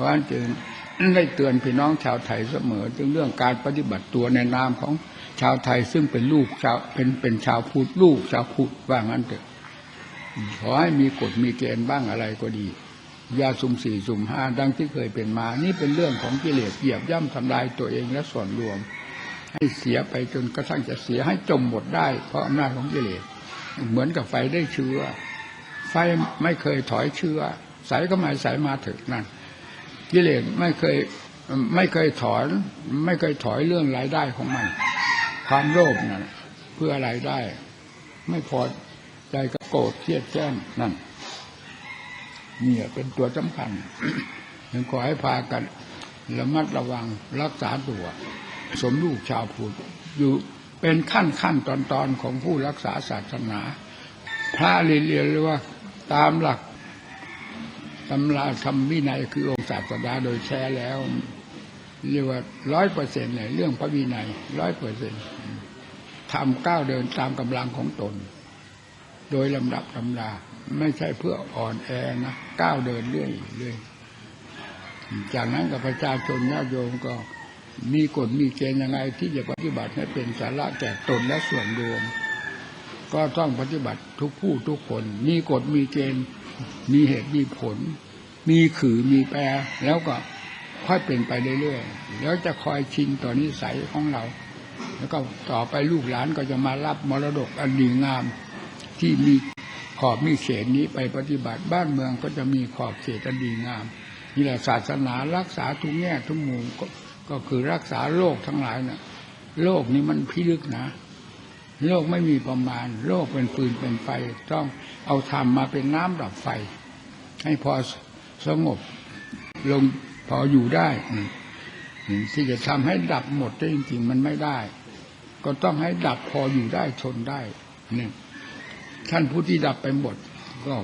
ราะฉะนั้นจึงได้เตือนพี่น้องชาวไทยเสมอถึงเรื่องการปฏิบัติตัวในนามของชาวไทยซึ่งเป็นลูกชาวเป็นเป็นชาวพุทธลูกชาวพุทธว่างั้นเถอะขอให้มีกฎมีเกณฑ์บ้างอะไรก็ดีอย่าสุ่มสี่สุ่มห้าดังที่เคยเป็นมา นี่เป็นเรื่องของกิเลสเหยียบย่ำทำลายตัวเองและส่วนรวม ให้เสียไปจนกระทั่งจะเสียให้จมหมดได้ เพราะอำนาจของกิเลสเหมือนกับไฟได้เชื้อ ไฟไม่เคยถอยเชื้อใสก็มาใสมาถึงนั่น กิเลสไม่เคยไม่เคยถอน ไม่เคยถอยเรื่องรายได้ของมัน ความโลภนั่นเพื่อรายได้ ไม่พอใจก็โกรธเครียดแจ้งนั่นนี่เป็นตัวสำคัญยังขอให้พากันระมัดระวังรักษาตัว สมลูกชาวพุทธอยู่เป็นขั้นขั้นตอนตอนของผู้รักษาศาสนา พระเรียนเรียกว่าตามหลัก ตำราธรรมวินัยคือองค์ศาสดาโดยแท้แล้ว เรียกว่าร้อยเปอร์เซ็นต์เลยเรื่องพระวินัยร้อยเปอร์เซ็นต์ทำก้าวเดินตามกำลังของตน โดยลำดับลำดาไม่ใช่เพื่ออ่อนแอนะก้าวเดินเรื่อยเรื่อยจากนั้นกับประชาชนญาติโยมก็มีกฎมีเกณฑ์ยังไง ที่จะปฏิบัติให้เป็นสาระแก่ตนและส่วนรวม ก็ต้องปฏิบัติทุกผู้ทุกคน มีกฎมีเกณฑ์ มีเหตุมีผล มีขือมีแปร แล้วก็ค่อยเป็นไปเรื่อยๆแล้วจะคอยชินต่อนิสัยของเรา แล้วก็ต่อไปลูกหลานก็จะมารับมรดกอันดีงาม ที่มีขอบมีเขตนี้ไปปฏิบัติบ้านเมืองก็จะมีขอบเขตอันดีงามนี่แหละศาสนารักษาทุกแง่ทุกมุมก็ก็คือรักษาโลกทั้งหลายนะ่ะโลกนี้มันพิลึกนะ โลกไม่มีประมาณ โลกเป็นปืนเป็นไฟ ต้องเอาธรรมมาเป็นน้ำดับไฟ ให้พอสงบลงพออยู่ได้ที่จะทำให้ดับหมดได้จริงๆมันไม่ได้ ก็ต้องให้ดับพออยู่ได้ทนได้นี่ท่านผู้ที่ดับไปหมด ก็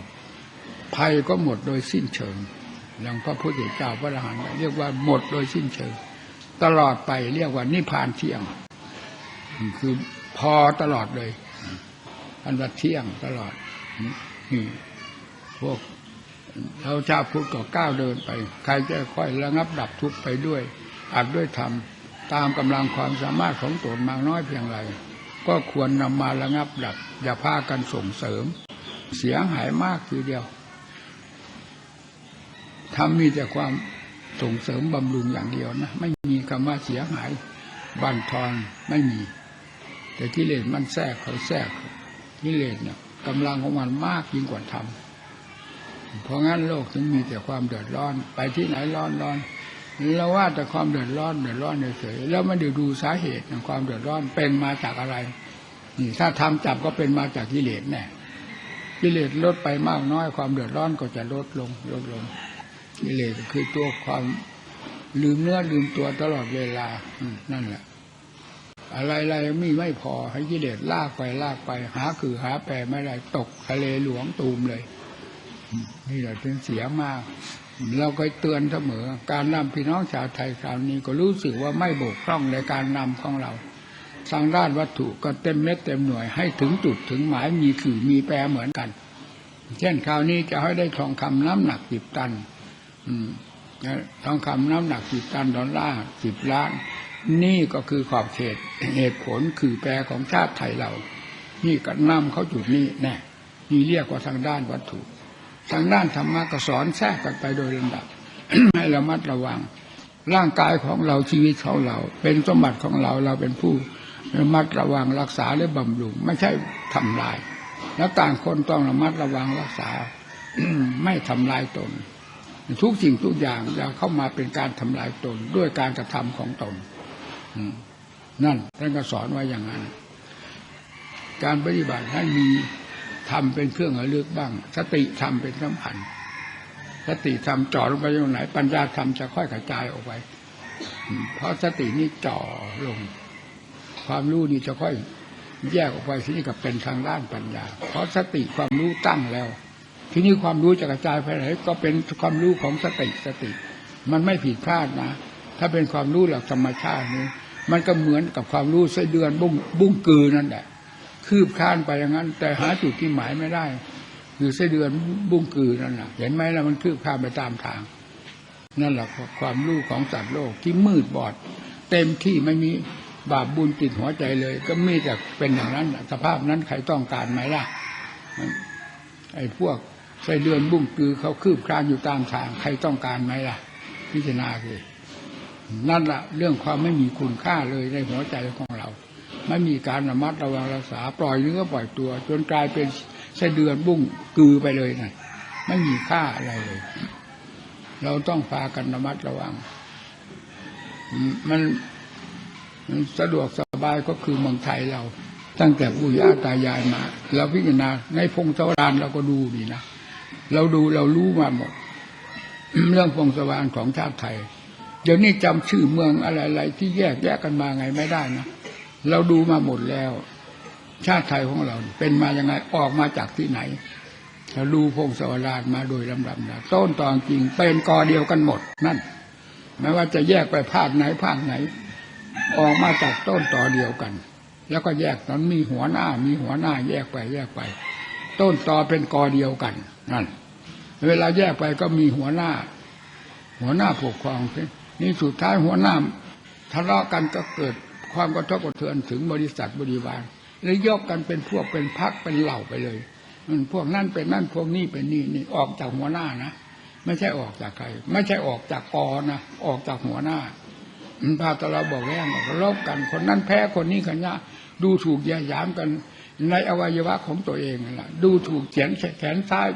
ภัยก็หมดโดยสิ้นเชิงอย่างพระพุทธเจ้าพระอรหันต์เรียกว่าหมดโดยสิ้นเชิง ตลอดไปเรียกว่านิพพานเที่ยง คือ พอตลอดเลยอันว่าเที่ยงตลอดนี่พวกเราชาพุทธก็ก้าวเดินไป ใครจะค่อยระงับดับทุกข์ไปด้วยอัดด้วยธรรมตามกำลังความสามารถของตนมากน้อยเพียงไรก็ควรนำมาระงับดับ อย่าพากันส่งเสริม เสียหายมากทีเดียวทำมีแต่ความส่งเสริมบำรุงอย่างเดียวนะ ไม่มีคำว่าเสียหายบันทอนไม่มี แต่กิเลสมันแทรกเขาแทรกกิเลสเนี่ยกำลังของมันมากยิ่งกว่าธรรมเพราะงั้นโลกถึงมีแต่ความเดือดร้อน ไปที่ไหนร้อนร้อนเราว่าแต่ความเดือดร้อนเดือดร้อนเฉยแล้วไม่ได้ดูสาเหตุของความเดือดร้อนเป็นมาจากอะไรนี่ถ้าทำจับก็เป็นมาจากกิเลสแน่กิเลสลดไปมากน้อยความเดือดร้อนก็จะลดลงลดลงกิเลสคือตัวความลืมเนื้อลืมตัวตลอดเวลานั่นแหละ อะไรๆมีไม่พอให้กิเลสลากไปลากไป หาคือหาแปรไม่ได้ตกทะเลหลวงตูมเลย นี่แหละเป็นเสียมาก เราเคยเตือนเสมอ การนำพี่น้องชาวไทยคราวนี้ก็รู้สึกว่าไม่บกพร่องในการนำของเราทางด้านวัตถุก็เต็มเม็ดเต็มหน่วยให้ถึงจุดถึงหมายมีคือมีแปรเหมือนกัน เช่นคราวนี้จะให้ได้ทองคำน้ำหนักสิบตันทองคำน้ำหนักสิบตันดอลลาร์สิบล้าน นี่ก็คือขอบเขตเหตุผลคือแปรของชาติไทยเรา นี่ก็นำเขาจุดนี้แน่นี่เรียกว่าทางด้านวัตถุ ทางด้านธรรมะก็สอนแทรกกันไปโดยลำดับ ให้ระมัดระวัง ร่างกายของเราชีวิตของเรา เป็นสมบัติของเราเราเป็นผู้ระมัดระวังรักษาและบำรุง ไม่ใช่ทำลาย แล้วต่างคนต้องระมัดระวังรักษาไม่ทำลายตน ทุกสิ่งทุกอย่างจะเข้ามาเป็นการทำลายตนด้วยการกระทำของตน นั่นท่านก็สอนไว้อย่างนั้น การปฏิบัติให้มีทำเป็นเครื่องระลึกบ้าง สติทำเป็นสำคัญสติทำจ่อลงไปตรงไหน ปัญญาธรรมจะค่อยกระจายออกไป เพราะสตินี่จ่อลง ความรู้นี่จะค่อยแยกออกไปที่นี่กับเป็นทางด้านปัญญา เพราะสติความรู้ตั้งแล้ว ทีนี้ความรู้จะกระจายไปไหนก็เป็นความรู้ของสติสติ มันไม่ผิดพลาดนะ ถ้าเป็นความรู้หลักธรรมชาตินี้ มันก็เหมือนกับความรู้ไส้เดือนบุ้งบุ้งกือนั่นแหละคืบคานไปอย่างนั้น แต่หาจุดที่หมายไม่ได้ คือไส้เดือนบุ้งกือนั่นแหละเห็นไหมล่ะมันคืบคานไปตามทาง นั่นแหละความรู้ของสัตว์โลกที่มืดบอด เต็มที่ไม่มีบาปบุญติดหัวใจเลย ก็มีแต่เป็นอย่างนั้นสภาพนั้นใครต้องการไหมล่ะไอ้พวกไส้เดือนบุ้งกือเขาคืบคลานอยู่ตามทาง ใครต้องการไหมล่ะ พิจารณาคือ นั่นแหละเรื่องความไม่มีคุณค่าเลยในหัวใจของเรา ไม่มีการระมัดระวังรักษาปล่อยเนื้อปล่อยตัว จนกลายเป็นไส้เดือนบุ้งกือไปเลยนะไม่มีค่าอะไรเลย เราต้องพากันระมัดระวัง มันมันสะดวกสบายก็คือเมืองไทยเรา ตั้งแต่ปู่ย่าตายายมาเราพิจารณาในพงศาวดารเราก็ดูดีนะเราดูเรารู้มาหมดเรื่องพงศาวดารของชาติไทย เดี๋ยวนี้จำชื่อเมืองอะไรๆที่แยกแยกกันมาไงไม่ได้นะเราดูมาหมดแล้ว ชาติไทยของเราเป็นมายังไงออกมาจากที่ไหนเราดูพงศาวดารมาโดยลำดับนะต้นตอนจริงเป็นกอเดียวกันหมดนั่นไม่ว่าจะแยกไปภาคไหนภาคไหน ออกมาจากต้นต่อเดียวกัน แล้วก็แยกนั้นมีหัวหน้า มีหัวหน้าแยกไปแยกไป ต้นตอเป็นกอเดียวกันนั่น เวลาแยกไปก็มีหัวหน้า หัวหน้าปกครอง นี่สุดท้ายหัวหน้าทะเลาะกันก็เกิดความกระทบกระเทือนถึงบริษัทบริวารเลยยกกันเป็นพวกเป็นพักเป็นเหล่าไปเลยมันพวกนั่นเป็นนั่นพวกนี้เป็นนี่นี่ออกจากหัวหน้านะไม่ใช่ออกจากใคร ไม่ใช่ออกจากกอนะออกจากหัวหน้ามันพาตเราบอกแย่งบอกลบกันคนนั้นแพ้คนนี้กันยะดูถูกย่ยามกันในอวัยวะของตัวเองนั่นแหละดูถูกแขนแขนซ้าย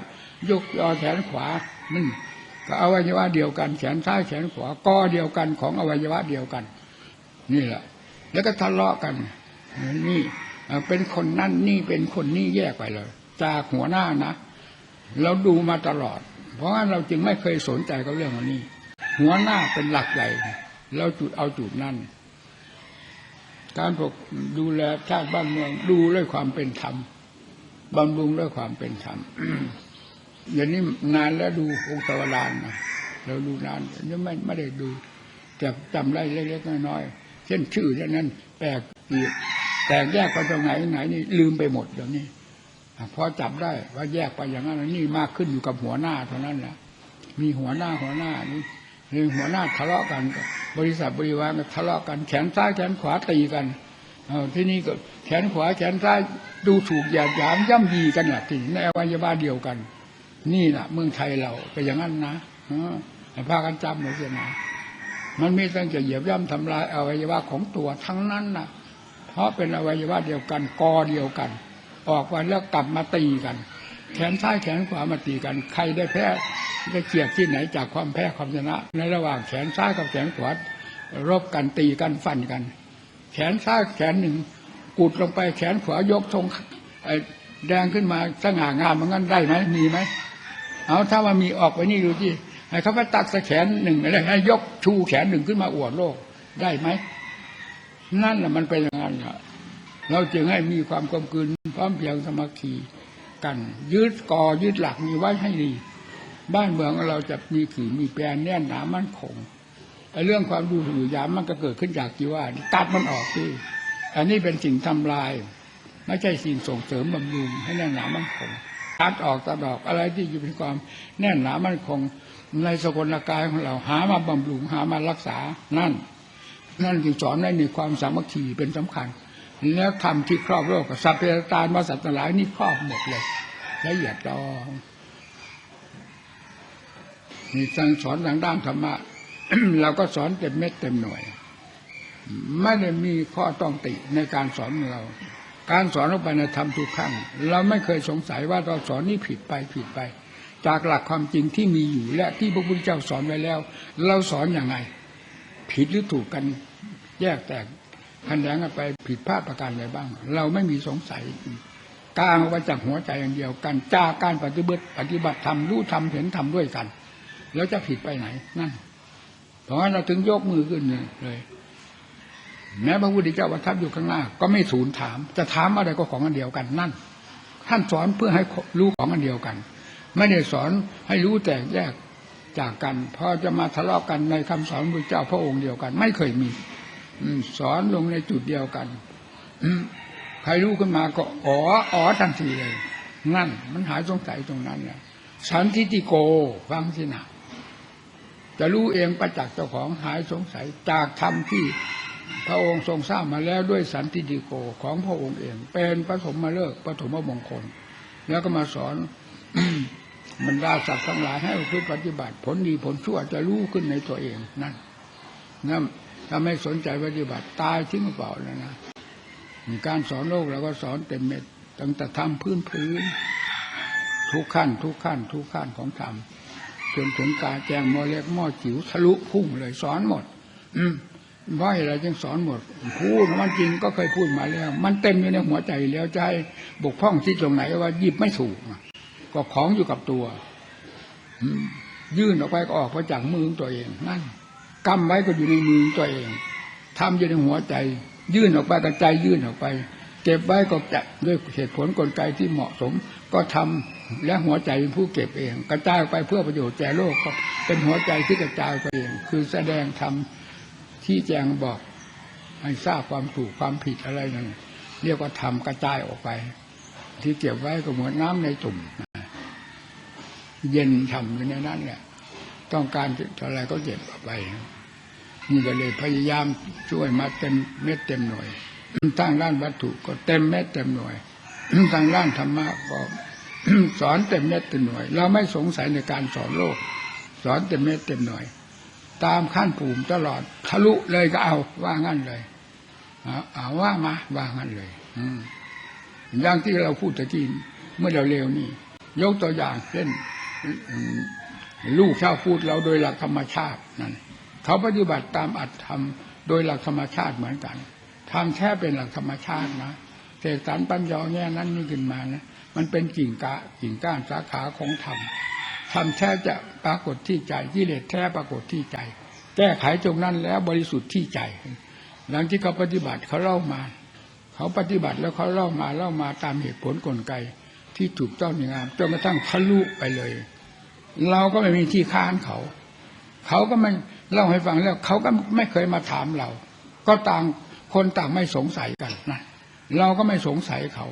ยกยอแขนขวานั่ ก็อวัยวะเดียวกัน แขนซ้ายแขนขวาก้อเดียวกันของอวัยวะเดียวกัน นี่แหละ แล้วก็ทะเลาะกันนี่เป็นคนนั่นนี่เป็นคนนี่แยกไปเลย จากหัวหน้านะเราดูมาตลอด เพราะงั้นเราจึงไม่เคยสนใจกับเรื่องนนี้ หัวหน้าเป็นหลักใหญ่เราจุดเอาจุดนั่นการปกดูแลชาติบ้านเมืองดูด้วยความเป็นธรรมบำรุงด้วยความเป็นธรรม อย่างนี้นานแล้วดูองค์สวรานนะเราดูนานยังไม่ไม่ได้ดู แต่จำได้เล็กๆน้อยๆเช่นชื่อเช่นนั้นแปลกอีกแตกแยกไปตรงไหนไหนนี่ลืมไปหมดเดี๋ยวนี้พอจับได้ว่าแยกไปอย่างนั้นนี่มากขึ้นอยู่กับหัวหน้าเท่านั้นแหละมีหัวหน้าหัวหน้านี่หรือหัวหน้าทะเลาะกัน บริษัทบริวารทะเลาะกันแขนซ้ายแขนขวาตีกันเอาที่นี่ก็แขนขวาแขนซ้ายดูถูกหยาดหยามย่ำยีกันแหละที่ในอวัยวะเดียวกัน นี่แหละเมืองไทยเราเป็นอย่างนั้นนะพากันจำเลยสินะมันมีตั้งแต่เหยียบย่ำทำลายอวัยวะของตัวทั้งนั้นนะเพราะเป็นอวัยวะเดียวกันกอเดียวกัน ออกไปแล้วกลับมาตีกัน แขนซ้ายแขนขวามาตีกัน ใครได้แพ้ได้เกียรติที่ไหนจากความแพ้ความชนะ ในระหว่างแขนซ้ายกับแขนขวารบกันตีกันฟันกัน แขนซ้ายแขนหนึ่งกุดลงไปแขนขวายกทรงแดงขึ้นมาสง่างามมันงั้นได้ไหมมีไหม เอาถ้ามันมีออกไปนี่ดูที่ให้เขาไปตักสแขนหนึ่งอะไรให้ยกชูแขนหนึ่งขึ้นมาอวดโลกได้ไหมนั่นแหละมันเป็นอย่างนั้นเราจึงให้มีความกลมกลืนพร้อมเพียงสมัคคีกัน ยึดก่อยึดหลักมีไว้ให้ดีบ้านเมืองเราจะมีขือมีแปรแน่นหนามั่นคงไอ้เรื่องความดูถูกยามมันก็เกิดขึ้นจากที่ว่าตัดมันออกที่อันนี้เป็นสิ่งทำลาย ไม่ใช่สิ่งส่งเสริมบำรุงให้แน่นหนามั่นคง ตัดออกตัดออกอะไรที่อยู่เป็นความแน่นหนามั่นคงในสกลกายของเราหามาบำรุงหามารักษานั่น นั่นจึงสอนให้มีความสามัคคีเป็นสำคัญ แล้วทำที่ครอบโลกสัพเพตานมาสัตว์หลายนี่ครอบหมดเลยละเอียดดองนี่สั่งสอนทางด้านธรรมะเราก็สอนเต็มเม็ดเต็มหน่วย ไม่ได้มีข้อต้องติในการสอนเรา การสอนลงไปในธรรมทุกขั้งเราไม่เคยสงสัยว่าเราสอนนี่ผิดไปผิดไป จากหลักความจริงที่มีอยู่และที่พระพุทธเจ้าสอนไว้แล้ว เราสอนอย่างไง ผิดหรือถูกกันแยกแตกขันแย้งกันไปผิดพลาดประการใดบ้าง เราไม่มีสงสัยกลางออกมาจากหัวใจอย่างเดียวกันจากการปฏิบัติปฏิบัติธรรมรู้ธรรมเห็นธรรมด้วยกัน แล้วจะผิดไปไหนนั่นเพราะฉะนั้นเราถึงยกมือขึ้นเลย แม้พระพุทธเจ้าประทับอยู่ข้างหน้า ก็ไม่สูญถาม จะถามอะไรก็ของอันเดียวกันนั่น ท่านสอนเพื่อให้รู้ของอันเดียวกัน ไม่ได้สอนให้รู้แตกแยกจากกันพอจะมาทะเลาะกันในคำสอนพระเจ้าพระองค์เดียวกัน ไม่เคยมีสอนลงในจุดเดียวกันใครรู้ขึ้นมาก็อ๋ออ๋อทันทีเลย นั่น มันหายสงสัยตรงนั้นแหละสันทิติโกฟังสินะจะรู้เองประจักษ์เจ้าของหายสงสัยจากธรรมที่ พระองค์ทรงสร้างมาแล้วด้วยสันติดิโกของพระองค์เอง เป็นปฐมมาเลิกปฐมมงคล แล้วก็มาสอนบรรดาสัตว์ทั้งหลายให้คือปฏิบัติ ผลดีผลชั่วจะรู้ขึ้นในตัวเองนั่นนั่นถ้าไม่สนใจปฏิบัติตายทิ้งเปล่าแล้วนะการสอนโลกเราก็สอนเต็มเม็ดตั้งแต่ทำพื้นพื้นทุกขั้น ทุกขั้น ทุกขั้นของธรรมจนถึงกาแจงมอเล็กมอจิ๋วทะลุพุ่งเลยสอนหมด อื มว่าอะไรจึงสอนหมดพูดมันจริงก็เคยพูดมาแล้ว มันเต็มอยู่ในหัวใจแล้วใจบกพร่องที่ตรงไหนว่าหยิบไม่ถูกก็ของอยู่กับตัวยื่นออกไปก็ออกมาจากมือของตัวเองนั่นกำไว้ก็อยู่ในมือตัวเองทำอยู่ในหัวใจ ยื่นออกไปกระจายยื่นออกไป เก็บไว้ก็จะด้วยเหตุผลกลไกที่เหมาะสม ก็ทำและหัวใจเป็นผู้เก็บเอง กระจายออกไปเพื่อประโยชน์แก่โลกก็เป็นหัวใจที่กระจายไปเอง คือแสดงทำ ที่แจงบอกให้ทราบความถูกความผิดอะไรนั่นเรียกว่าทำกระจายออกไป ที่เก็บไว้ก็เหมือนน้ำในตุ่มเย็นฉ่ำอยู่ในนั้นแหละต้องการเท่าไรก็เก็บเอาไปนี่ก็เลยพยายามช่วยมาเต็มเม็ดเต็มหน่วยทางด้านวัตถุก็เต็มเม็ดเต็มหน่วยทางด้านธรรมะก็สอนเต็มเม็ดเต็มหน่วย เราไม่สงสัยในการสอนโลก สอนเต็มเม็ดเต็มหน่วย ตามขั้นภูมิตลอดทะลุเลยก็เอาว่างั้นเลยเอาเอาว่ามาว่างั้นเลย อืมอย่างที่เราพูดตะกี้เมื่อเราเร็วๆนี่ยกตัวอย่างเช่นลูกชาวพูดเราโดยหลักธรรมชาตินั่นเขาปฏิบัติตามอัตธรรมโดยหลักธรรมชาติเหมือนกันทำแค่เป็นหลักธรรมชาตินะเสกสรรปัญญาแง่นั้นนี่ขึ้นมานะมันเป็นกิ่งกะกิ่งก้านสาขาของธรรม ธรรมแท้จะปรากฏที่ใจกิเลสแท้ปรากฏที่ใจ แก้ไขตรงนั้นแล้วบริสุทธิ์ที่ใจ หลังที่เขาปฏิบัติเขาเล่ามา เขาปฏิบัติแล้วเขาเล่ามาเล่ามาตามเหตุผลกลไกที่ถูกต้องอย่างามจนกระทั่งทะลุไปเลย เราก็ไม่มีที่ค้านเขา เขาก็ไม่เล่าให้ฟังแล้วเขาก็ไม่เคยมาถามเรา ก็ต่างคนต่างไม่สงสัยกันนะเราก็ไม่สงสัยเขา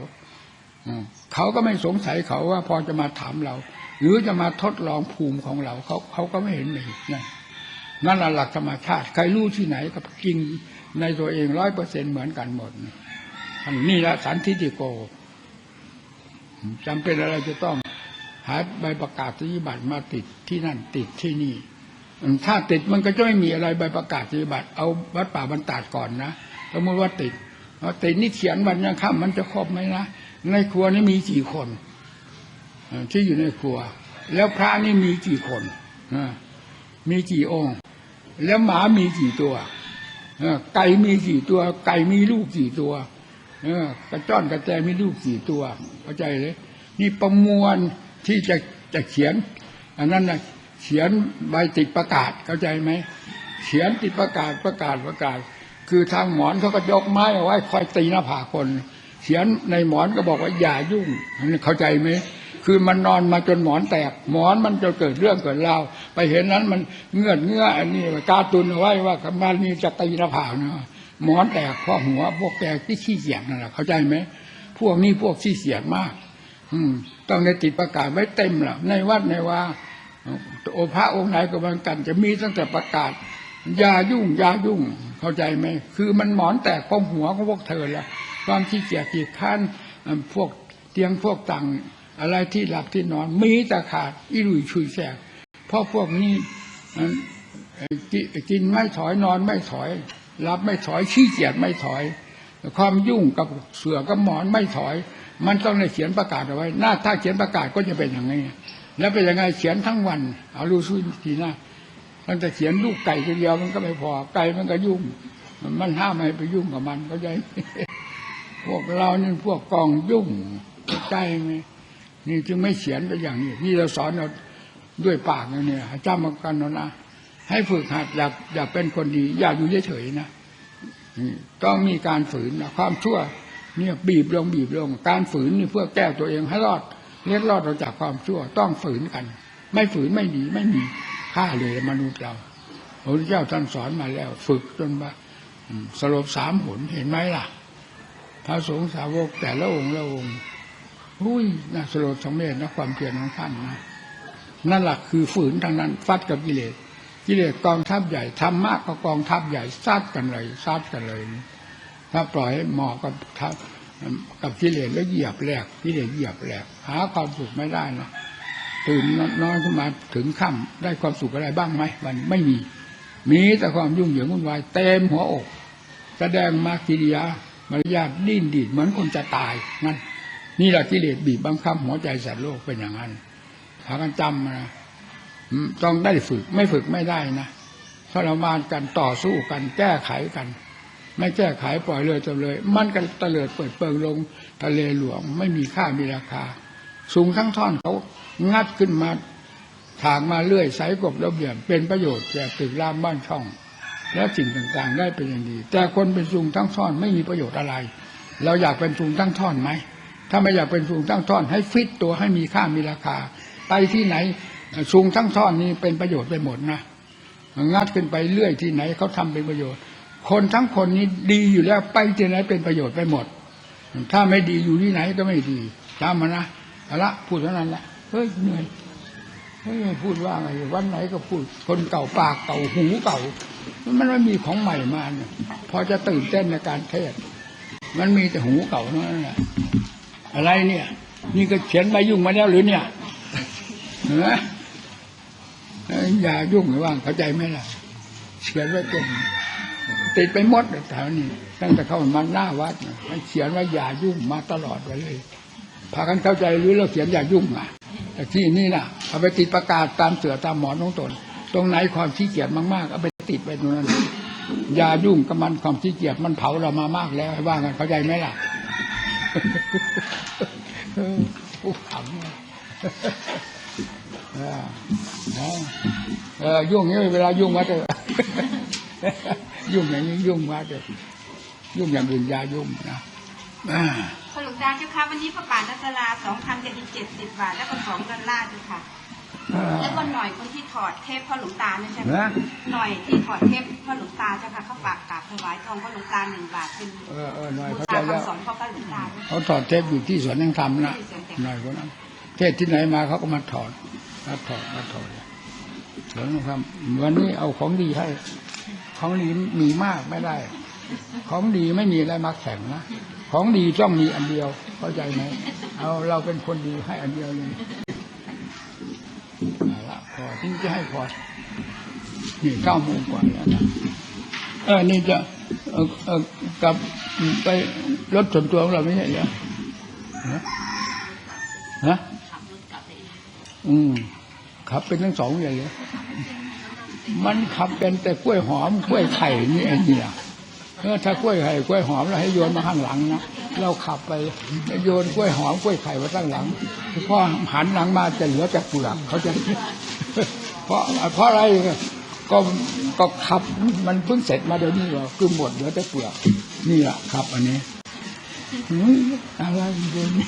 เขาก็ไม่สงสัยเขาว่าพอจะมาถามเรา หรือจะมาทดลองภูมิของเราเขาเขาก็ไม่เห็นมีนะนั่นแหละหลักธรรมชาติ ใครรู้ที่ไหนก็จริงในตัวเองร้อยเปอร์เซ็นเหมือนกันหมดอันนี้ละสันทิติโกจำเป็นอะไรจะต้องหาใบประกาศนียบัตรมาติดที่นั่นติดที่นี่ ถ้าติดมันก็จะไม่มีอะไรใบประกาศนียบัตรเอาวัดป่าบรรดาดก่อนนะสมมติว่าติดติดนี่เขียนวันยังค่ำมันจะครบไหมนะในครัวนี่มีกี่คน ที่อยู่ในครัว แล้วพระนี่มีกี่คนมีกี่องค์ แล้วหมามีกี่ตัวไก่มีกี่ตัว ไก่มีลูกกี่ตัวกระจ้อนกระแตมีลูกกี่ตัวเข้าใจเลย นี่ประมวลที่จะจะเขียน อันนั้นนะเขียนใบติดประกาศเข้าใจไหมเขียนติดประกาศประกาศประกาศ คือทางหมอนเขาก็ยกไม้เอาไว้คอยตีหน้าผากคน เขียนในหมอนก็บอกว่าอย่ายุ่งเข้าใจไหม คือมันนอนมาจนหมอนแตก หมอนมันจะเกิดเรื่องเกิดราวไปเห็นนั้นมันเงือดเงื้ออันนี้การตุนเอาไว้ว่ามันนี่จะตีหน้าผากนะหมอนแตกเพราะหัว พวกแกที่ขี้เกียจนั่นแหละเข้าใจไหมพวกนี้พวกขี้เกียจมาก อืมต้องในติดประกาศไว้เต็มล่ะในวัดในว่าโอพระองค์ไหนก็เหมือนกัน จะมีตั้งแต่ประกาศยายุ่งยายุ่ง เข้าใจไหมคือมันหมอนแตกขอหัวของพวกเธอละความขี้เกียจขี้ข้านพวกเตียงพวกตัง อะไรที่หลับที่นอน มีแต่ขาดอีรุยชุยแสกเพราะพวกนี้กินไม่ถอยนอนไม่ถอยรับไม่ถอยขี้เกียจไม่ถอย ความยุ่งกับเสือกับหมอนไม่ถอย มันต้องในเขียนประกาศเอาไว้ หน้าถ้าเขียนประกาศก็จะเป็นอย่างนี้แล้วเป็นยังไงเขียนทั้งวัน เอาดูสู้ทีหน้าตั้งแต่เขียนลูกไก่ตัวเดียวมันก็ไม่พอไก่มันก็ยุ่ง มันห้ามไม่ให้ไปยุ่งกับมันก็ใจพวกเรานี่พวกกองยุ่งใจไหม นี่จึงไม่เขียนไปอย่างนี้นี่เราสอนเราด้วยปากนะเนี่ยจำมากันนะนะให้ฝึกหัดอยากอยากเป็นคนดี อยากอยู่เฉยๆนะนี่ต้องมีการฝืนนะความชั่วเนี่ยบีบลงบีบลง การฝืนนี่เพื่อแก้ตัวเองให้รอดเล็ดรอดออกจากความชั่ว ต้องฝืนกัน ไม่ฝืนไม่ดีไม่มีค่าเลยมนุษย์เราพระพุทธเจ้าท่านสอนมาแล้ว ฝึกจนว่าอืมสลบสามหนเห็นไหมล่ะ พระสงฆ์สาวกแต่ละองค์ละองค์ หุ้ยน่าสลดสมเด็จนะความเพียรของท่านนะนั่นหละคือฝืนทางนั้น ฟัดกับกิเลสกิเลสกองทัพใหญ่ธรรมะก็กองทัพใหญ่ซัดกันเลยซัดกันเลย ถ้าปล่อยให้หมาะกับทัพกับกิเลสแล้วเหยียบแหลกกิเลสเหยียบแหลกหาความสุขไม่ได้นะตื่นนอนขึ้นมาถึงค่ำได้ความสุขอะไรบ้างไหมวันไม่มี มีแต่ความยุ่งเหยิงวุ่นวายเต็มหัวอก แสดงมากิริยามารยาทดิ้นดีดเหมือนคนจะตายนั่น นี่แหละกิเลสบีบบังคับหัวใจสัตว์โลกเป็นอย่างนั้นหากันจำนะต้องได้ฝึกไม่ฝึกไม่ได้นะทรมานกันต่อสู้กันแก้ไขกัน ไม่แก้ไขปล่อยเลยจำเลย มันก็เตลิดเปิดเปิงลงทะเลหลวงไม่มีค่ามีราคา สูงทั้งท่อนเขางัดขึ้นมาถางมาเรื่อยใสกบระเบียบเป็นประโยชน์แก่ตึกรามบ้านช่อง และสิ่งต่างๆได้เป็นอย่างดี แต่คนเป็นสูงทั้งท่อนไม่มีประโยชน์อะไร เราอยากเป็นสูงทั้งท่อนไหม ถ้าไม่อยากเป็นสูงทั้งท่อน ให้ฟิตตัวให้มีค่ามีราคา ไปที่ไหนสูงทั้งท่อนนี้เป็นประโยชน์ไปหมดนะงัดขึ้นไปเรื่อยที่ไหนเขาทำเป็นประโยชน์ คนทั้งคนนี้ดีอยู่แล้วไปที่ไหนเป็นประโยชน์ไปหมด ถ้าไม่ดีอยู่ที่ไหนก็ไม่ดีจำมานะเอาละพูดเท่านั้นแหละเฮ้ยเหนื่อยเฮ้ยพูดว่าไงวันไหนก็พูด คนเก่าปากเก่าหูเก่า มันไม่มีของใหม่มาเนี่ยพอจะตื่นเต้นในการเทศ มันมีแต่หูเก่าเท่านั้นแหละ อะไรเนี่ย นี่ก็เขียนใบยุ่งมาแล้วหรือเนี่ยเห็นไหมเอ้ยอย่ายุ่งเลยว่างเข้าใจไหมล่ะเขียนไว้เป็นติดไปหมดแถวนี้ตั้งแต่เข้ามาหน้าวัดเขียนว่าอย่ายุ่งมาตลอดไปเลยพากันเข้าใจหรือเราเขียนอย่ายุ่งอะแต่ที่นี่น่ะเอาไปติดประกาศตามเสือตามหมอนของตน ตรงไหนความขี้เกียจมากๆเอาไปติดไปตรงนั้นอย่ายุ่งกับมันความขี้เกียจมันเผาเรามามากแล้วให้ว่ากันเข้าใจไหมล่ะ ผู้ขำเออยุ่งอย่างนี้เวลายุ่งมาเถอะยุ่งอย่างนี้ยุ่งมาเถอะยุ่งอย่างอื่นยายุ่งนะอ่าพระหลวงตาเจ้าค่ะวันนี้พระป่านัสลาสองพันเจ็ดสิบเจ็ดสิบบาท แล้วก็สองดอลลาร์เจ้าค่ะ แล้วก็หน่อยคนที่ถอดเทปพ่อหลวงตาเนี่ยใช่ไหมนะหน่อยที่ถอดเทปพ่อหลวงตาเจ้าค่ะเขาฝากกราบถวายทองพ่อหลวงตาหนึ่งบาทเป็นเออเออหน่อยบูเข้าใจชาแล้วคำสอนพ่อพระหลวงตาด้วยเขาถอดเทปอยู่ที่สวนยังทำนะหน่อยคนนั้นเทศที่ไหนมาเขาก็มาถอดมาถอดมาถอดสวนยังทำวันนี้เอาของดีให้ ของดีมีมากไม่ได้ ของดีไม่มีอะไรมาแข่งนะของดีต้องมีอันเดียวเข้าใจไหมเอาเราเป็นคนดีให้อันเดียวเลยเอาละพอ ที่จะให้พอนี่เก้าโมงกว่าแล้วนะเออนี่จะเออเออกลับไปรถส่วนตัวของเราไม่ใช่เหรอฮะฮะอืมขับเป็นทั้งสองอย่างเลยมันขับเป็นแต่กล้วยหอมกล้วยไข่นี่ไอ้เนี่ยเออถ้ากล้วยไข่กล้วยหอมเราให้โยนมาข้างหลังนะเราขับไปโยนกล้วยหอมกล้วยไข่มาข้างหลังพอหันหลังมาจะเหลือแต่เปลือกเขาจะ เพราะเพราะอะไรก็ก็ขับมันเพิ่งเสร็จมาเดี๋ยวนี้ก็คือหมดเหลือแต่เปลือกนี่แหละครับอันนี้อะไรเดี๋ยวนี้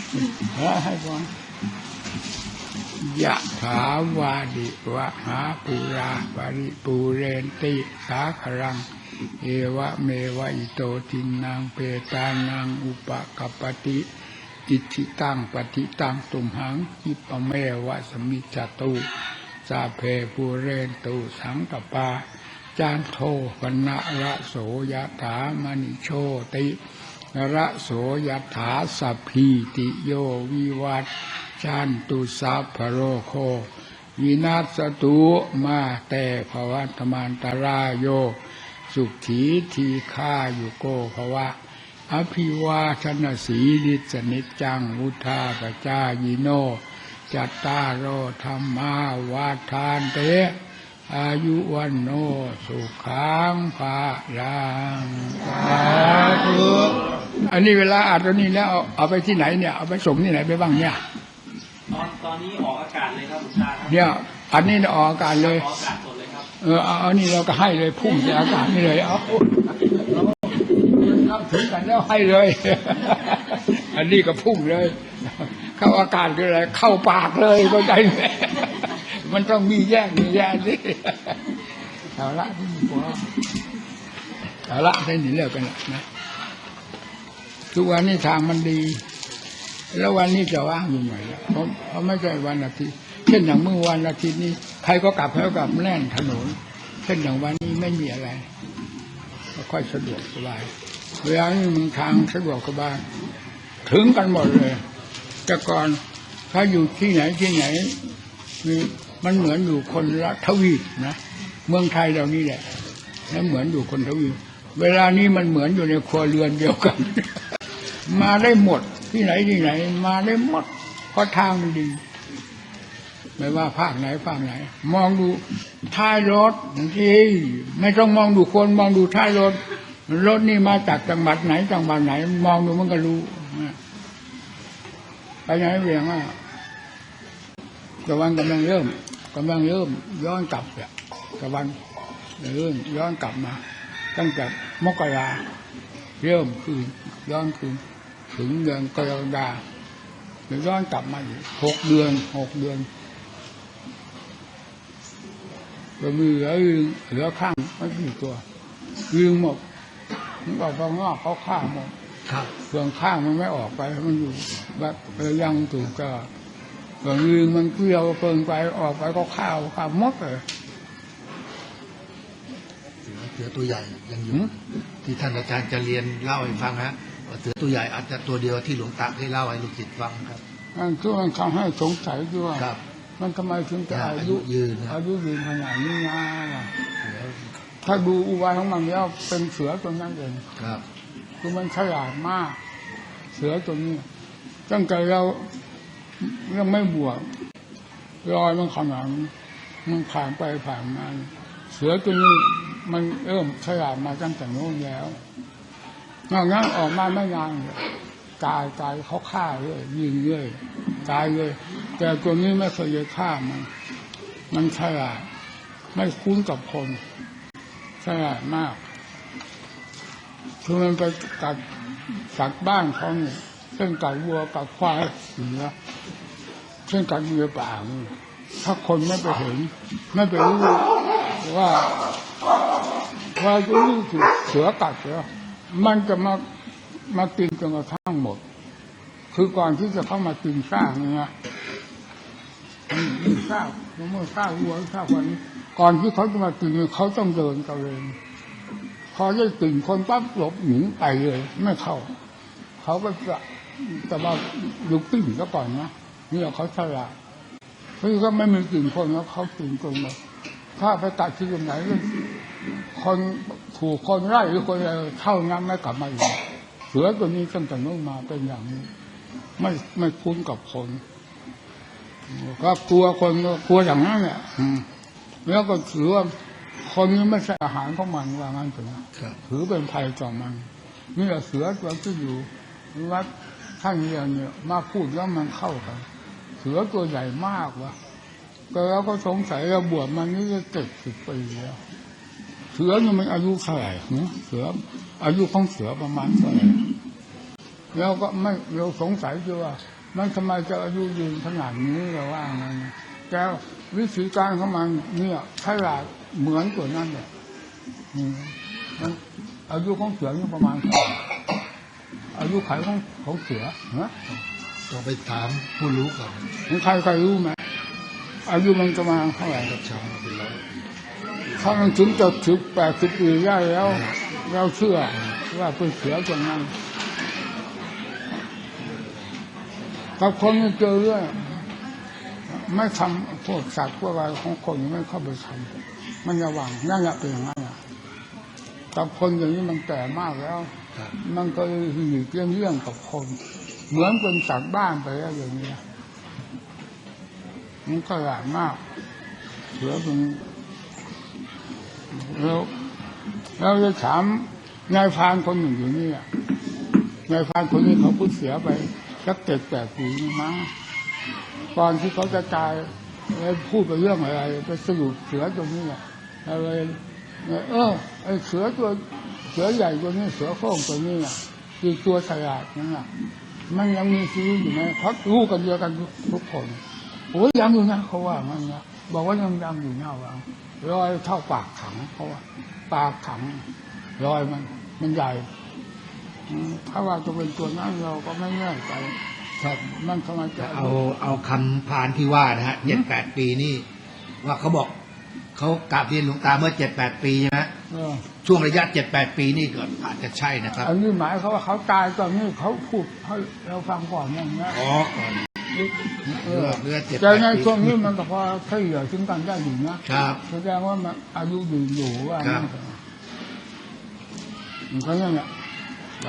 ให้ก่อนยะถาวาดิวะหาปุราปริปูเรนติสาครัง เอวะเมวะอิโตทินังเปตานังอุปกปปติอิทิตังปฏิตังตุมหังอิปะเมวะสมิจจตุ สาเพปูเรนตุสังกปา จานโทปนะระโสยถามณิโชติระโสยถาสัพพีติโยวิวัตจันตุสัพพโรโควินาศตุมาแต่ภวัตมันตรายโย สุขีทีฆาอยู่โกภวะ อภิวาชนสีลิสนิจจังวุธาปจายิโน จัตตารโอธรรมาวาทานเตอายุวันโนสุขังภาลังสาธุอันนี้เวลาอัดตอนนี้แล้วเอาเอาไปที่ไหนเนี่ยเอาไปส่งที่ไหนไปบ้างเนี่ยตอนตอนนี้ออกอากาศเลยครับหลวงตาครับเนี่ยอันนี้ออกอากาศเลยออกอากาศสดเลยครับเออเอาเอานี่เราก็ให้เลยพุ่งใส่อากาศนี่เลยเอาเราถึงกันแล้วให้เลย อันนี้ก็พุ่งเลย เข้าอากาศคืออะไร เข้าปากเลยก็ใจไหมมันต้องมีแยกมีแยกสิเอาละที่มีพอเอาละได้หนีเลิกกันละนะทุกวันนี้ทางมันดี แล้ววันนี้จะว่างอยู่ไหนล่ะเพราะเพราะไม่ใช่วันอาทิตย์เช่นอย่างเมื่อวันอาทิตย์นี้ใครก็กลับใครก็กลับแน่นถนนเช่นอย่างวันนี้ไม่มีอะไรก็ค่อยสะดวกสบายเวลานี้มึงทางสะดวกสบายถึงกันหมดเลย แต่ก่อนถ้าอยู่ที่ไหนที่ไหนมีมันเหมือนอยู่คนละทวีปนะเมืองไทยเรานี่แหละแล้วเหมือนอยู่คนทวีปเวลานี้มันเหมือนอยู่ในครัวเรือนเดียวกัน มาได้หมดที่ไหนที่ไหน มาได้หมดเพราะทางมันดีไม่ว่าภาคไหนภาคไหน มองดูท้ายรถทีไม่ต้องมองดูคนมองดูท้ายรถรถนี่มาจากจังหวัดไหนจังหวัดไหน มองดูมันก็รู้ ไปไหนเรียงอะตะวันกำลังเริ่มกำลังเริ่มย้อนกลับเนี่ยตะวันเริ่มย้อนกลับมา ตั้งแต่มกราเริ่มคืนย้อนคืนถึงเดือนกรกฎาเดี๋ยวย้อนกลับมาอีกหกเดือนหกเดือนก็มีเหลือเหลือข้างไม่กี่ตัวยืงหมดมันออกข้างนอกเขาฆ่าหมด ครับส่วนข้างมันไม่ออกไปมันอยู่แบบระยังถูกก็ส่วนยืงมันเกลียวเกินไปออกไปก็ข้าวข้าวหมดเลยเสือเสือตัวใหญ่ยังอยู่หืมที่ท่านอาจารย์จะเรียนเล่าให้ฟังฮะว่าเสือตัวใหญ่อาจจะตัวเดียวที่หลวงตาเคยเล่าให้ลูกศิษย์ฟังครับนั่นคือมันทำให้สงสัยด้วยครับ มันทำไมถึงจะอาอายุยุยืนนะอายุยืนขนาดนี้นะเสือถ้าดูอุบายของมันแล้วเป็นเสือตัวนั้นเองครับ คือมันฉลาดมาก เสือตัวนี้ ตั้งแต่เรายังไม่บวชรอยมันขนาดมันผ่านไปผ่านมาเสือตัวนี้มันเริ่มฉลาดมาตั้งแต่โน้นแล้วนอกนั้นออกมาไม่นานตายตายเขาฆ่าเลยยิงเลยตายเลย แต่ตัวนี้ไม่เคยฆ่ามัน มันฉลาดไม่คุ้นกับคนฉลาดมาก คือมันไปกัดสัตว์บ้านเขาเนี่ยเช่นกัดวัวกัดควายเสือเช่นกัดเรือป่าถ้าคนไม่ไปเห็น ไม่ไปรู้ว่าว่าจะรู้สึกเสือกัดแล้วมันจะมามากินจนกระทั่งหมด คือก่อนที่จะเข้ามากินซากเนี่ยนะอืมอืมซากเมื่อซากวัวซากวันนี้ก่อนที่เขาจะมากินเนี่ยเขาต้องเดินกันเลย อได้กลิ่นคนปั๊บหลบหนีไปเลย ไม่เข้า เขาก็จะแต่ว่าดูกลิ่นก็ก่อนนะนี่เขาฉลาดคือก็ไม่มีกลิ่นคนแล้วเขากลิ่นตรงเลยถ้าไปตัดที่ตรงไหนคนถูกคนไล่หรือคนอะไรเท่านั้นไม่กลับมาอีกเสือตัวนี้ตั้งแต่นู้นมาเป็นอย่างนี้ ไม่ไม่คุ้นกับคนก็กลัวคนก็กลัวอย่างนั้นเนี่ยแล้วก็ถือว่า คนนี้ไม่ใช่อาหารของมันว่างั้นเถอะครับถือเป็นภัยต่อมันนี่แหละเสือตัวที่อยู่วัดท่านเรียนเนี่ยมาพูดแล้วมันเข้ากัน เสือตัวใหญ่มากวะก็เราก็สงสัยเราบวชมันนี่จะเจ็ดสิบปีแล้วเสือนี่มันอายุเท่าไหร่หึเสืออายุของเสือประมาณเท่าไหร่แล้วก็ไม่เราสงสัยคือว่า มันทำไมจะอายุยืนขนาดนี้เราว่าไงแต่วิธีการของมันเนี่ยฉลาด เหมือนตัวนั้นเลยอืมมันอายุของเสือนี่ประมาณเท่าไหร่อายุไขของของเสือฮะต้องไปถามผู้รู้ก่อนมีใครใครรู้ไหมอายุมันประมาณเท่าไหร่กับชาวเป็นร้อยถ้ามันถึงจะถึงแปดสิบปีได้แล้ว เราเชื่อว่าเป็นเสือตัวนั้นกับคนที่เจอเรื่องไม่ทำพวกสัตว์พวกอะไรของคนไม่เข้าไปทำ มันระวังนั่นแหละเป็นอย่างนั้นน่ะกับคนอย่างนี้มันแก่มากแล้ว มันก็หลีกเลี่ยงเรื่องกับคน เหมือนเป็นสัตว์บ้านไปแล้วอย่างนี้ยมันก็หลาดมากเสือเป็นแล้วเราจะถามนายพานคนหนึ่งอยู่นี่อะนายพานคนนี้เขาพูดเสียไปสักเจ็ดแปดปีมั้งก่อนที่เขาจะตายแล้วพูดไปเรื่องอะไร ไปสรุปเสือตรงนี้อะ อะไรเออไอเสือตัวเสือใหญ่ตัวนี้เสือโคร่งตัวนี้อะคือตัวฉลาดนั่นแหละมันยังมีชีวิตอยู่ไหมเขารู้กันเดียวกันทุกคนโอ้ยยังอยู่นะเขาว่ามันนะบอกว่ายังยังอยู่นะว่ารอยเท่าปากถังเขาว่าปากถังรอยมัน มันใหญ่ถ้าว่าจะเป็นตัวนั้นเราก็ไม่แน่ใจครับมันทำไมจะเอาเอาคำพานที่ว่านะฮะเจ็ดแปดปีนี่ว่าเขาบอก เขากราบเรียนหลวงตาเมื่อเจ็ดแปดปีใช่ไหมเออช่วงระยะเจ็ดแปดปีนี่ก็อาจจะใช่นะครับอันนี้หมายเขาว่าเขาตายตอนนี้เขาพูดให้เราฟังก่อนอย่างนี้อ๋อก่อนเอเรืออเรือเจ็ดแต่แปดในปีช่วงนี้มันก็พอเฉลี่ยถึงกันได้อยู่นะครับ แสดงว่ามันอายุยืนอยู่ว่าครับมันก็นั่นแหละไป